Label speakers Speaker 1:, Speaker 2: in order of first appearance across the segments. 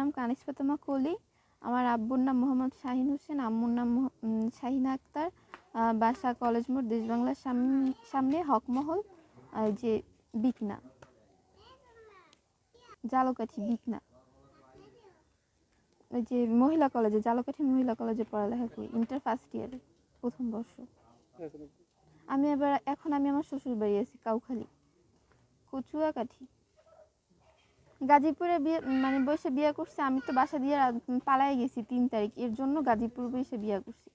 Speaker 1: নাম কানিস ফাতেমা কলি। আমার আব্বুর নাম মোহাম্মদ শাহিন হোসেন, আম্মুর নাম শাহিনা আক্তার। বাসা কলেজ মোড় দেশ বাংলার সামনে হকমহল যে বিকনা। জালকাঠি, বিকনা। ওই যে মহিলা কলেজে, জালকাঠি মহিলা কলেজে পড়ালেখা করি ইন্টার ফার্স্ট ইয়ারে প্রথম বর্ষ। আমি এবার এখন আমি আমার শ্বশুর বাড়ি আছি, কাউখালী। কচুয়াকাঠি। গাজীপুরে বিয়ে মানে বসে বিয়ে করছে আমি তো বাসা দিয়ে পালাই গেছি তিন তারিখ। এর জন্য গাজীপুর বসে বিয়ে করছি।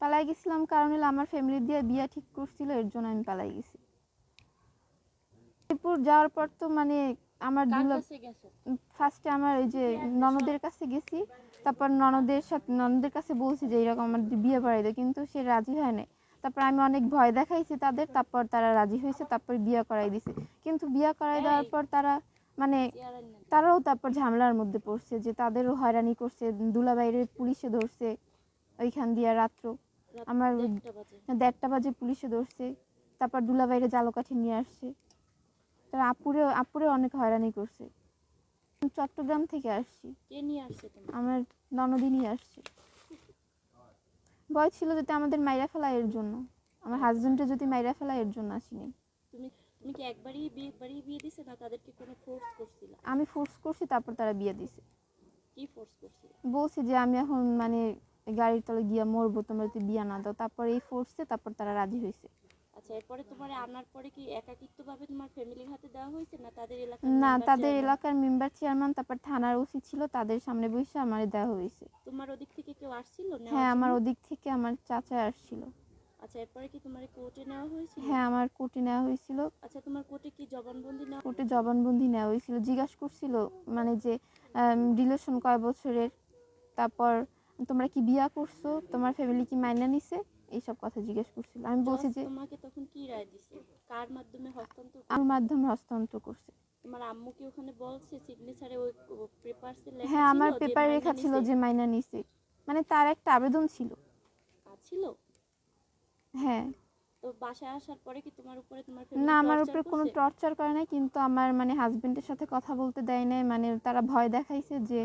Speaker 1: পালাই গেছিলাম কারণ হলো আমার ফ্যামিলি দিয়ে বিয়ে ঠিক করছিল এর জন্য আমি পালাই গেছি। গাজীপুর যাওয়ার পর তো মানে আমার ফার্স্টে আমার ওই যে ননদের কাছে গেছি। তারপর ননদের সাথে ননদের কাছে বলছি যে এরকম আমার বিয়ে পড়াই দেয় কিন্তু সে রাজি হয় না তারপর আমি অনেক ভয় দেখাইছি তাদের তারপর তারা রাজি হয়েছে তারপর বিয়ে করাই দিছে। কিন্তু বিয়ে করাই দেওয়ার পর তারা মানে তারাও তারপর ঝামেলার মধ্যে পড়ছে যে তাদেরও হয়রানি করছে দুলাবাইরে পুলিশে ধরছে ওইখান দিয়ে রাত্র। আমার
Speaker 2: দেড়টা বাজে।
Speaker 1: পুলিশে ধরছে তারপর দুলাবাইরে জালকাঠি নিয়ে আসছে। তারা আপুরে আপুরে অনেক হয়রানি করছে। চট্টগ্রাম থেকে আসছি। আমার ননদিনই আসছে। ভয় ছিল যাতে আমাদের মাইরা ফেলা এর জন্য। আমার হাজবেন্ডে যদি মাইরা ফেলা এর জন্য আসিনি।
Speaker 2: তুমি তুমি কি একবারই বিয়ে বাড়ি বিয়ে দিছে না তাদেরকে কোনো ফোর্স করছিল?
Speaker 1: আমি ফোর্স করছি তারপর তারা বিয়ে দিছে।
Speaker 2: কি ফোর্স করছিল?
Speaker 1: বলছি যে আমি এখন মানে গাড়ির তলে গিয়া মরবো তোমরা যদি বিয়া না দাও তারপর এই ফোর্সে তারপর তারা রাজি হয়েছে
Speaker 2: আচ্ছা এরপরে তোমার আনার পরে কি একাকিত্বভাবে তোমার ফ্যামিলির হাতে দেওয়া হয়েছে না তাদের এলাকার
Speaker 1: না তাদের এলাকার মেম্বার চেয়ারম্যান তারপর থানার ওসি ছিল তাদের সামনে বসে আমার দেওয়া হয়েছে।
Speaker 2: তোমার ওদিক থেকে কেউ আসছিল নেওয়ার
Speaker 1: হ্যাঁ আমার? ওদিক থেকে আমার চাচা আসছিল।
Speaker 2: আচ্ছা এরপরে কি তোমার কোর্টে নেওয়া হয়েছিল?
Speaker 1: হ্যাঁ আমার কোর্টে নেওয়া হয়েছিল।
Speaker 2: আচ্ছা তোমার কোর্টে কি জবানবন্দি নেওয়া
Speaker 1: কোর্টে জবানবন্দি নেওয়া হয়েছিল জিজ্ঞাসা করছিল মানে যে রিলেশন কয় বছরের তারপর তোমরা কি বিয়া করছ? তোমার ফ্যামিলি কি মাইনা নিছে? এইসব কথা জিজ্ঞেস করছিল। আমি বলছি যে
Speaker 2: তোমাকে তখন কি রায় দিছে? কার মাধ্যমে হস্তান্তর
Speaker 1: আমার মাধ্যমে হস্তান্তর করছে।
Speaker 2: তোমার আম্মু কি ওখানে বলছে সিগনেচারে ওই পেপারসে লেখা
Speaker 1: হ্যাঁ আমার পেপারে লেখা ছিল যে মাইনা নিছে। মানে তার একটা আবেদন ছিল।
Speaker 2: ছিল?
Speaker 1: হ্যাঁ।
Speaker 2: তো বাসায় আসার পরে কি তোমার উপরে তোমার
Speaker 1: না আমার উপরে কোনো টর্চার করে নাই কিন্তু আমার মানে হাজবেন্ডের সাথে কথা বলতে দেয় নাই। মানে তারা ভয় দেখাইছে যে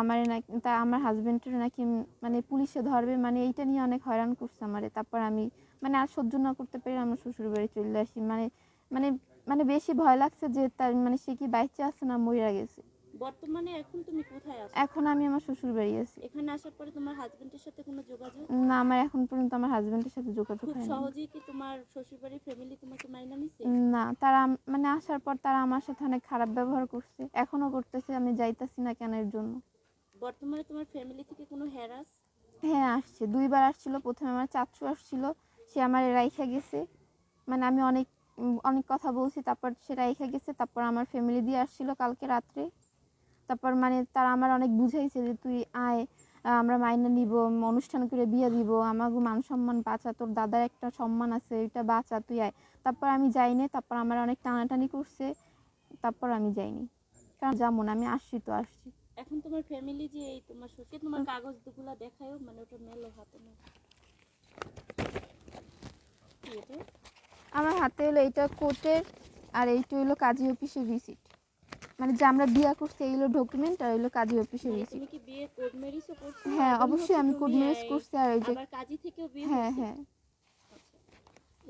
Speaker 1: আমার নাকি তা আমার হাজবেন্ডের নাকি মানে পুলিশে ধরবে মানে এইটা নিয়ে অনেক হয়রান করছে আমারে। তারপর আমি মানে আর সহ্য না করতে পেরে আমার শ্বশুর বাড়ি চলে আসি। মানে মানে মানে বেশি ভয় লাগছে যে তার মানে সে কি বাইচে আছে না মইরা গেছে।
Speaker 2: বর্তমানে এখন তুমি কোথায় আছো?
Speaker 1: এখন আমি আমার শ্বশুর বাড়ি আছি।
Speaker 2: এখানে আসার পরে তোমার হাজবেন্ডের সাথে কোনো যোগাযোগ?
Speaker 1: না আমার এখন পর্যন্ত আমার হাজবেন্ডের সাথে যোগাযোগ
Speaker 2: খুব
Speaker 1: হয়নি।
Speaker 2: সহজেই কি তোমার শ্বশুরবাড়ির ফ্যামিলি তোমাকে মাইনা নিছে?
Speaker 1: না তারা মানে আসার পর তারা আমার সাথে অনেক খারাপ ব্যবহার করছে। এখনও করতেছে আমি যাইতাছি না কেন এর জন্য।
Speaker 2: বর্তমানে তোমার ফ্যামিলি থেকে কোনো হ্যারাস
Speaker 1: হ্যাঁ আসছে। দুইবার আসছিল। প্রথমে আমার চাচু আসছিল। সে আমার রাইখা গেছে। মানে আমি অনেক অনেক কথা বলছি। তারপর সে রাইখা গেছে। তারপর আমার ফ্যামিলি দিয়ে আসছিল কালকে রাত্রে। তারপর মানে তারা আমার অনেক বুঝাইছে যে, তুই আয় আমরা মাইনে নিব, অনুষ্ঠান করে বিয়ে দিব। আমাকে মান সম্মান বাঁচা। তোর দাদার একটা সম্মান আছে, এটা বাঁচা, তুই আয়। তারপর আমি যাইনি। তারপর আমার অনেক টানাটানি করছে। তারপর আমি যাইনি। কারণ যেমন আমি আসছি তো আসছি।
Speaker 2: এখন তোমার ফ্যামিলি যে এই তোমার শ্বশুর তোমার কাগজ দুগুলা দেখায়ও মানে ওটা মেলো হাতে না।
Speaker 1: আমার হাতে হলো এইটা কোর্টের আর এইটা হলো কাজী অফিসের রিসিট মানে যে আমরা বিয়া করছি এই হলো ডকুমেন্ট আর হলো কাজী অফিসের
Speaker 2: মানে
Speaker 1: রিসিট
Speaker 2: তুমি কি বিয়ে কোর্ট ম্যারেজও করছ?
Speaker 1: হ্যাঁ অবশ্যই আমি কোর্ট ম্যারেজ করছি আর এই যে
Speaker 2: আবার কাজী থেকেও বিয়ে
Speaker 1: হ্যাঁ হ্যাঁ।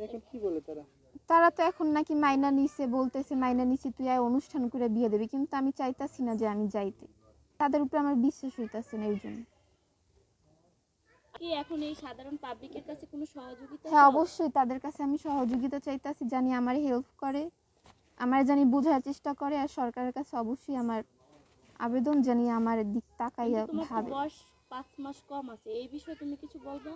Speaker 3: এখন কি বলে তারা?
Speaker 1: তারা তো এখন নাকি মাইনা নিছে বলতেছে মাইনা নিছি তুই আর অনুষ্ঠান করে বিয়ে দেবে। কিন্তু আমি চাইতাছি না যে আমি যাইতে। তাদের উপরে আমার বিশ্বাস হইতাছে না এই জন্য।
Speaker 2: কি এখন এই সাধারণ পাবলিকের কাছে কোনো সহযোগিতা
Speaker 1: হ্যাঁ অবশ্যই তাদের কাছে আমি সহযোগিতা চাইতাছি জানি আমার হেল্প করে আমার জানি বোঝার চেষ্টা করে আর সরকারের কাছে অবশ্যই আমার আবেদন জানি আমার দিক তাকাইয়া ভাবে।
Speaker 2: বয়স পাঁচ মাস কম আছে এই বিষয়ে তুমি কিছু বলবা?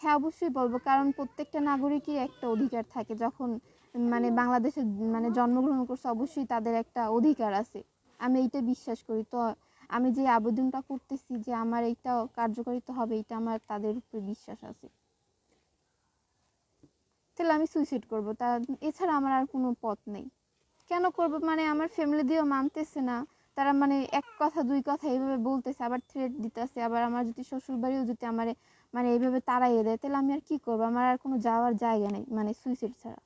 Speaker 1: হ্যাঁ অবশ্যই বলব কারণ প্রত্যেকটা নাগরিকই একটা অধিকার থাকে যখন মানে বাংলাদেশে মানে জন্মগ্রহণ করছে অবশ্যই তাদের একটা অধিকার আছে। আমি এইটা বিশ্বাস করি তো আমি যে আবেদনটা করতেছি যে আমার এইটা কার্যকারিতা হবে এটা আমার তাদের উপরে বিশ্বাস আছে। তাহলে আমি সুইসাইড করব। তা এছাড়া আমার আর কোনো পথ নেই। কেন করব? মানে আমার ফ্যামিলি দিয়েও মানতেছে না। তারা মানে এক কথা, দুই কথা এইভাবে বলতেছে, আবার থ্রেট দিতেছে, আবার আমার যদি শ্বশুর বাড়িও যদি আমার মানে এইভাবে তাড়াইয়ে দেয়, তাহলে আমি আর কি করব? আমার আর কোনো যাওয়ার জায়গা নেই মানে সুইসাইড ছাড়া।